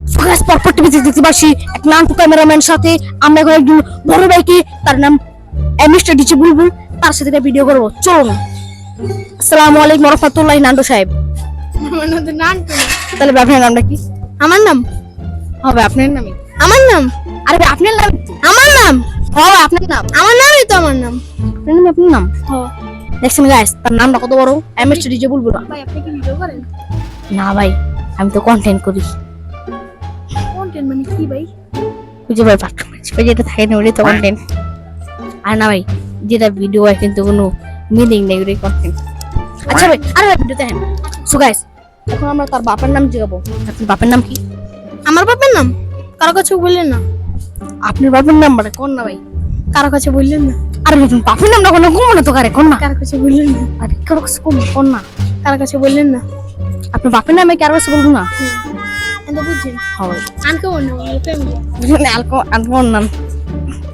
পরপর টিভিতে দেখতে পাচ্ছি এক নানটু ক্যামেরাম্যান সাথে আমরা এখন একজন বড় ভাইকে তার নাম ডিচে বুলবুল তার সাথে একটা ভিডিও করব। আসসালামু আলাইকুম রহমতুল্লাহ নান্টু সাহেব। আমার নাম না। তাহলে আপনার নামটা কি? আমার নাম? হবে আপনার নামই। আমার নাম? আরে আপনার নাম আমার নাম? হবে আপনার নাম। আমার নামই তো আমার নাম। আপনার নাম আপনার নাম? দেখছেন গাইস তার নামটা কত বড়? ডিজে বুলবুল। ভাই আপনি কি ভিডিও করেন? না ভাই আমি তো কন্টেন্ট করি। মানে কি ভাই? বুঝে ভাই পারফরমেন্স পেয়ে যেটা থাকে না ওটাই তো কন্টেন্ট আর না ভাই যেটা ভিডিও হয় কিন্তু কোনো মিনিং নেই ওটাই কন্টেন্ট আচ্ছা ভাই আরে ভাই ভিডিও দেখেন সো গাইস এখন আমরা তার বাপের নাম জিগাবো। আপনার বাপের নাম কি? আমার বাপের নাম? কারও কাছে বললেন না। আপনার বাপের নাম মানে কোন না ভাই? কারও কাছে বললেন না। আরে ভাই বাপের নামটা কোনো কম না তো কারে? কোন না? কারও কাছে বললেন না। আরে কারও কাছে কোন না? কারও কাছে বললেন না। আপনার বাপের নামে কারও কাছে বলব না? বুঝছেন হয়। আনকে মানে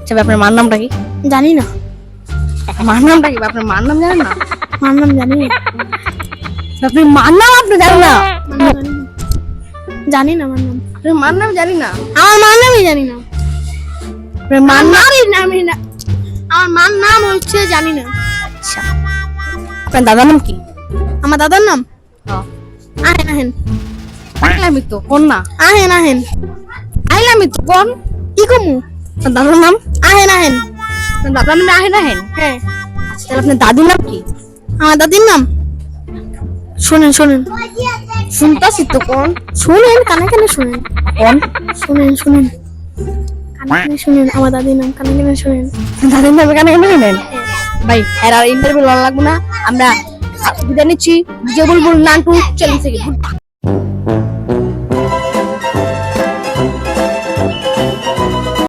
আচ্ছা আপনার মার নামটা কি? জানি না। মার নামটা কি? আপনার মার নাম জানেন না? আমার নাম জানি না। আপনি মার নাম আপনি জানেন না? জানি না। নাম। মার নাম জানি না? আমার মার নামই জানি না। মার আমার নাম না। আমার মার নাম হচ্ছে জানি না। আচ্ছা। আপনার দাদার নাম কি? আমার দাদার নাম? হ্যাঁ। আহেন আহেন। আইলামি তো কোন না? আহেন আহেন। আইলামি তো কোন? কি কমু? দাদার নাম? আহেন আহেন। দাদার নামে আহেন আহেন? হ্যাঁ। আচ্ছা তাহলে আপনার দাদির নাম কি? আমার দাদির নাম? শোনেন শোনেন। শুনতাছি তো কোন? শুনেন কানে কানে শুনেন। কোন? শুনেন শুনেন। কানে শুনেন আমার দাদির নাম কানে কানে শুনেন। দাদির নামে কেন ভাই এর আর ইন্টারভিউ লাগবে না। আমরা বিদায় নিচ্ছি। যে বলব নান্টু থেকে